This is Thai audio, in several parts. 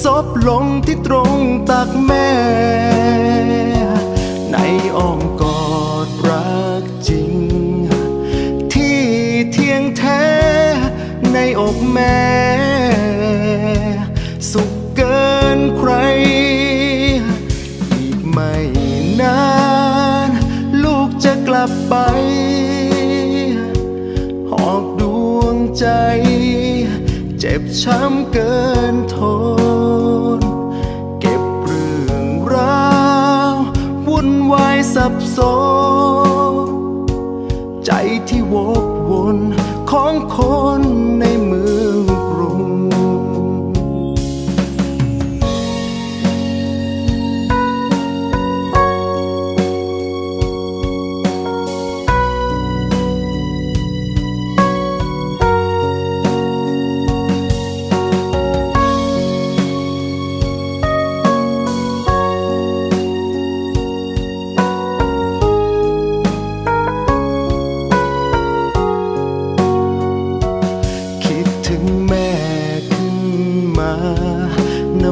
ซบลงที่ตรงตักแม่ ในอ้อมกอดรักจริง ที่เที่ยงแท้ในอกแม่ สุขเกินใคร อีกไม่นาน ลูกจะกลับไป หอบดวงใจ เจ็บช้ำเกินทน สับสน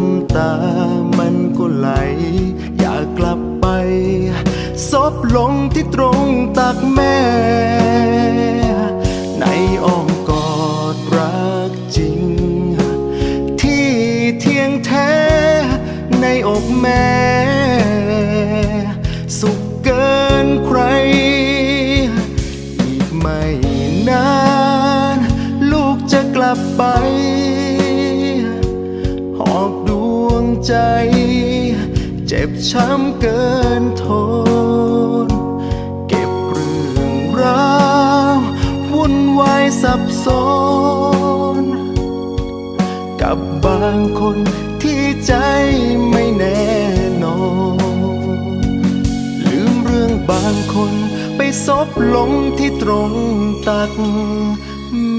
น้ำตามันก็ไหล อยากกลับไปซบลงที่ตรงตักแม่ ในอ้อมกอดรักจริง ที่เที่ยงแท้ในอกแม่ ใจ เจ็บช้ำเกินทน เก็บเรื่องราววุ่นวายสับสน กับบางคนที่ใจไม่แน่นอน ลืมเรื่องบางคนไปซบลงที่ตรงตัก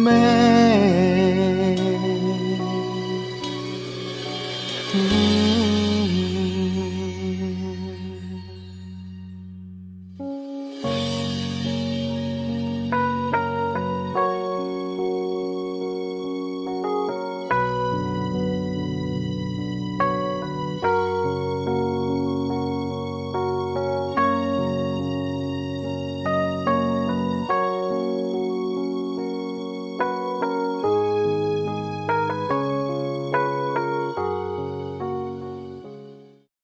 แม่ 음